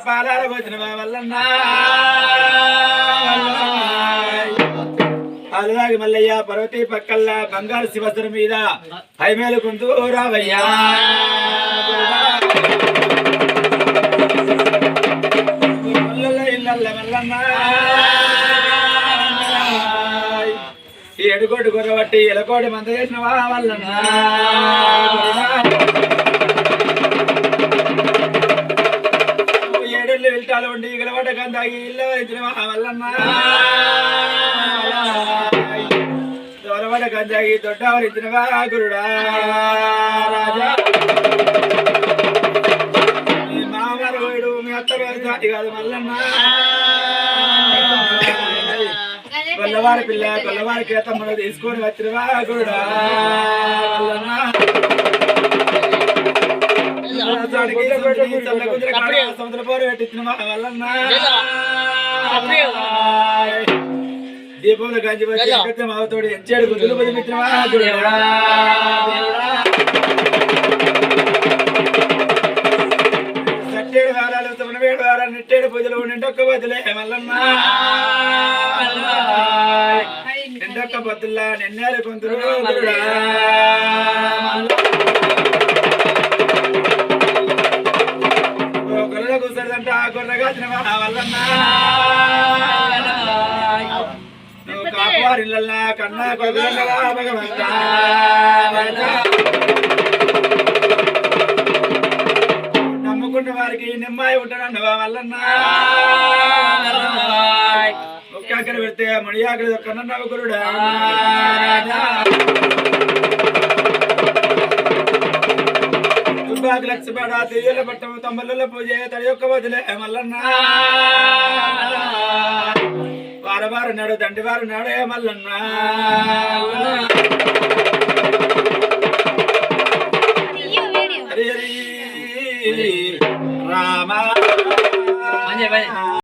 వచ్చిన వల్లన్నా? అలాగే మల్లయ్య పర్వతి పక్కల్లా బంగారు శివసరం మీద హైమేలు కుందూరావయ్యా ఇల్లల్ల ఈ ఎడుకోటి గుర్రబట్టి ఎలకోటి మంద చేసిన వల్లన్న? ఏడెళ్ళు ఉండి గలవట కందాగి ఇల్ల వరించిన వల్లన్న దొరవట కందాగి దొడ్డ వరించిన గురుడా రాజా. మీ మామరుడు మీ అత్తగారి సాటి కాదు మల్లన్న. కొల్లవారి పిల్ల కొల్లవారి కేతమ్మను తీసుకొని వచ్చిన గురుడా మల్లన్న. దీపంలో గంజి వచ్చి మావతోడు ఎంచాడు గుద్దులు బదిలిపించిన సట్టేడు వారాలు తొమ్మిది వారాలు నిట్టేడు పూజలు నిండొక్క బదులే మల్లన్న. నిండొక్క బతుల్లా నిన్నేరు కొందరు తిన వల్లన్న నువ్వు కాపారిల్లల్లా కన్నా కొద్దిగా భగవంత నమ్ముకున్న వారికి నిమ్మాయి ఉంటానండి వల్లన్న ఒక్కక్కడ పెడితే ముడియాకడి కన్న నవ్వుకురుడా దుర్భాగ్య లక్ష్మణ తెయ్యల పట్టము తమ్మల పూజ తడి యొక్క వదిలే మల్లన్న. వారవారు నాడు దండి వారు నాడే మల్లన్న. హరి హరి రామ.